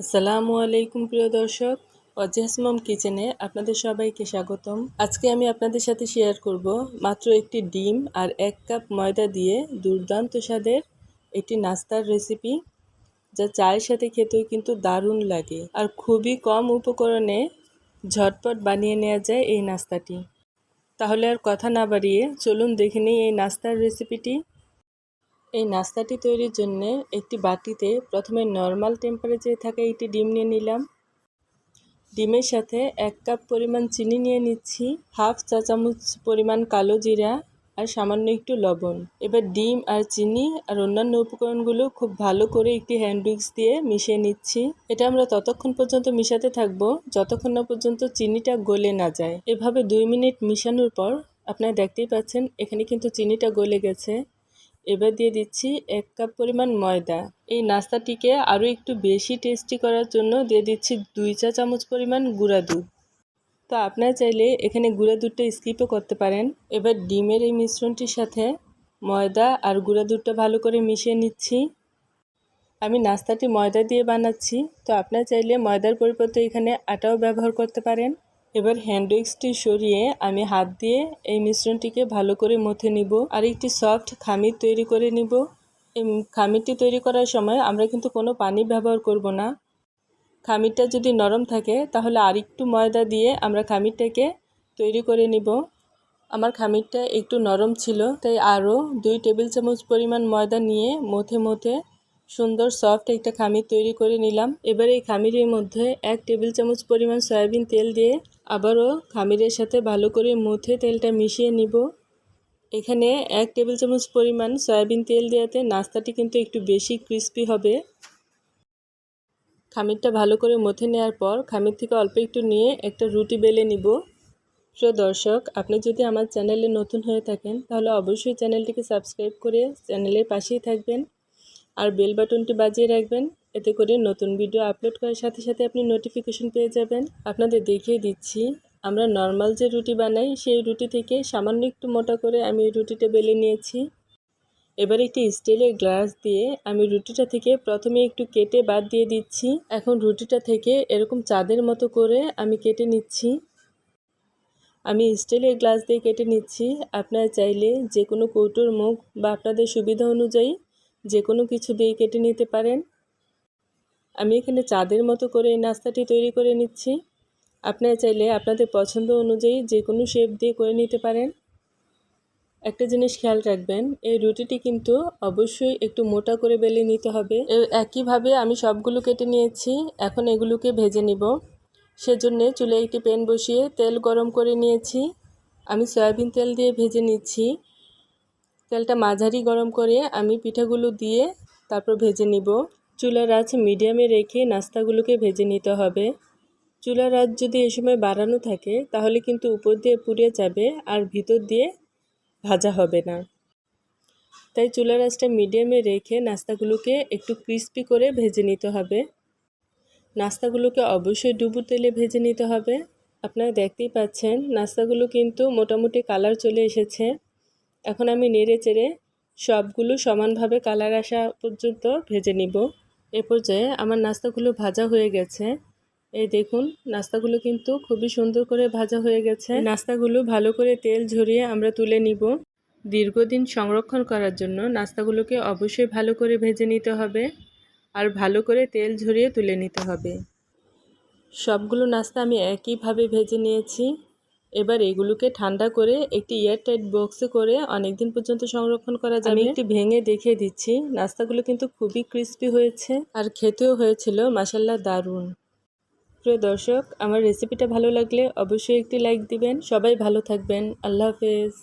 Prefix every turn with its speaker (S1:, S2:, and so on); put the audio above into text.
S1: আসসালামু আলাইকুম, প্রিয় দর্শক। অজেহাস কিচেনে আপনাদের সবাইকে স্বাগতম। আজকে আমি আপনাদের সাথে শেয়ার করব মাত্র একটি ডিম আর এক কাপ ময়দা দিয়ে দুর্দান্ত স্বাদের একটি নাস্তার রেসিপি, যা চায়ের সাথে খেতেও কিন্তু দারুণ লাগে আর খুবই কম উপকরণে ঝটপট বানিয়ে নেওয়া যায় এই নাস্তাটি। তাহলে আর কথা না বাড়িয়ে চলুন দেখে নিই এই নাস্তার রেসিপিটি। এই নাস্তাটি তৈরির জন্য একটি বাটিতে প্রথমে নর্মাল টেম্পারেচারে থাকা একটি ডিম নিয়ে নিলাম। ডিমের সাথে এক কাপ পরিমাণ চিনি নিয়ে নিচ্ছি হাফ চা চামচ পরিমাণ কালো জিরা আর সামান্য একটু লবণ। এবার ডিম আর চিনি আর অন্যান্য উপকরণগুলো খুব ভালো করে একটি হ্যান্ড উইক্স দিয়ে মিশিয়ে নিচ্ছি। এটা আমরা ততক্ষণ পর্যন্ত মিশাতে থাকব, যতক্ষণ না পর্যন্ত চিনিটা গলে না যায়। এভাবে দুই মিনিট মিশানোর পর আপনারা দেখতেই পাচ্ছেন, এখানে কিন্তু চিনিটা গলে গেছে। এবার দিয়ে দিচ্ছি এক কাপ পরিমাণ ময়দা। এই নাস্তাটিকে আরও একটু বেশি টেস্টি করার জন্য দিয়ে দিচ্ছি দুই চা চামচ পরিমাণ গুঁড়া দুধ। তো আপনারা চাইলে এখানে গুঁড়া দুধটা স্কিপও করতে পারেন। এবার ডিমের এই মিশ্রণটির সাথে ময়দা আর গুঁড়া দুধটা ভালো করে মিশিয়ে নিচ্ছি। আমি নাস্তাটি ময়দা দিয়ে বানাচ্ছি। তো আপনারা চাইলে ময়দার পরিবর্তে এখানে আটাও ব্যবহার করতে পারেন। এবার হ্যান্ড উইক্সটি সরিয়ে আমি হাত দিয়ে এই মিশ্রণটিকে ভালো করে মথে নিব আর একটি সফট খামির তৈরি করে নিব। এই খামিরটি তৈরি করার সময় আমরা কিন্তু কোনো পানি ব্যবহার করব না। খামিরটা যদি নরম থাকে তাহলে আরেকটু ময়দা দিয়ে আমরা খামিরটাকে তৈরি করে নিব। আমার খামিরটা একটু নরম ছিল, তাই আরও দুই টেবিল চামচ পরিমাণ ময়দা নিয়ে মথে মথে সুন্দর সফট একটা খামির তৈরি করে নিলাম। এবার এই খামিরের মধ্যে এক টেবিল চামচ পরিমাণ সয়াবিন তেল দিয়ে আবারও খামিরের সাথে ভালো করে মুথে তেলটা মিশিয়ে নিব। এখানে এক টেবিল চামচ পরিমাণ সয়াবিন তেল দেওয়াতে নাস্তাটি কিন্তু একটু বেশি ক্রিস্পি হবে। খামিরটা ভালো করে মথে নেওয়ার পর খামির থেকে অল্প একটু নিয়ে একটা রুটি বেলে নিব। প্রিয় দর্শক, আপনি যদি আমার চ্যানেলে নতুন হয়ে থাকেন, তাহলে অবশ্যই চ্যানেলটিকে সাবস্ক্রাইব করে চ্যানেলের পাশেই থাকবেন আর বেল বাটনটি বাজিয়ে রাখবেন। এতে করে নতুন ভিডিও আপলোড করার সাথে সাথে আপনি নোটিফিকেশন পেয়ে যাবেন। আপনাদের দেখিয়ে দিচ্ছি, আমরা নর্মাল যে রুটি বানাই, সেই রুটি থেকে সামান্য একটু মোটা করে আমি রুটিটা বেলে নিয়েছি। এবার একটি স্টিলের গ্লাস দিয়ে আমি রুটিটা থেকে প্রথমে একটু কেটে বাদ দিয়ে দিচ্ছি। এখন রুটিটা থেকে এরকম চাঁদের মতো করে আমি কেটে নিচ্ছি। আমি স্টিলের গ্লাস দিয়ে কেটে নিচ্ছি। আপনারা চাইলে যে কোনো কৌটোর মুখ বা আপনাদের সুবিধা অনুযায়ী যে কোনো কিছু দিয়ে কেটে নিতে পারেন। আমি এখানে চাঁদের মতো করে এই নাস্তাটি তৈরি করে নিচ্ছি। আপনারা চাইলে আপনাদের পছন্দ অনুযায়ী যে কোনো শেপ দিয়ে করে নিতে পারেন। একটা জিনিস খেয়াল রাখবেন, এই রুটিটি কিন্তু অবশ্যই একটু মোটা করে বেলে নিতে হবে। একইভাবে আমি সবগুলো কেটে নিয়েছি, এখন এগুলোকে ভেজে নিব। সেজন্যে চুলে একটি প্যান বসিয়ে তেল গরম করে নিয়েছি। আমি সয়াবিন তেল দিয়ে ভেজে নিচ্ছি। তেলটা মাঝারি গরম করে আমি পিঠাগুলো দিয়ে তারপর ভেজে নিব। চুলার আঁচ মিডিয়ামে রেখে নাস্তাগুলোকে ভেজে নিতে হবে। চুলার আঁচ যদি এ সময় বাড়ানো থাকে, তাহলে কিন্তু উপর দিয়ে পুড়ে যাবে আর ভিতর দিয়ে ভাজা হবে না। তাই চুলার আঁচটা মিডিয়ামে রেখে নাস্তাগুলোকে একটু ক্রিস্পি করে ভেজে নিতে হবে। নাস্তাগুলোকে অবশ্যই ডুবু তেলে ভেজে নিতে হবে। আপনারা দেখতেই পাচ্ছেন, নাস্তাগুলো কিন্তু মোটামুটি কালার চলে এসেছে। এখন আমি নেড়ে চেড়ে সবগুলো সমানভাবে কালার আসা পর্যন্ত ভেজে নিব। এ পর্যায়ে আমার নাস্তাগুলো ভাজা হয়ে গেছে। এই দেখুন, নাস্তাগুলো কিন্তু খুবই সুন্দর করে ভাজা হয়ে গেছে। নাস্তাগুলো ভালো করে তেল ঝরিয়ে আমরা তুলে নিব। দীর্ঘদিন সংরক্ষণ করার জন্য নাস্তাগুলোকে অবশ্যই ভালো করে ভেজে নিতে হবে আর ভালো করে তেল ঝরিয়ে তুলে নিতে হবে। সবগুলো নাস্তা আমি একইভাবে ভেজে নিয়েছি। এবার এগুলোকে ঠান্ডা করে একটি এয়ারটাইট বক্সে করে অনেক দিন পর্যন্ত সংরক্ষণ করা যাবে। একটি ভেঙে দেখিয়ে দিচ্ছি। নাস্তাগুলো কিন্তু খুবই ক্রিস্পি হয়েছে আর খেতেও হয়েছিল মাসাল্লা দারুণ। প্রিয় দর্শক, আমার রেসিপিটা ভালো লাগলে অবশ্যই একটি লাইক দিবেন। সবাই ভালো থাকবেন। আল্লাহ হাফেজ।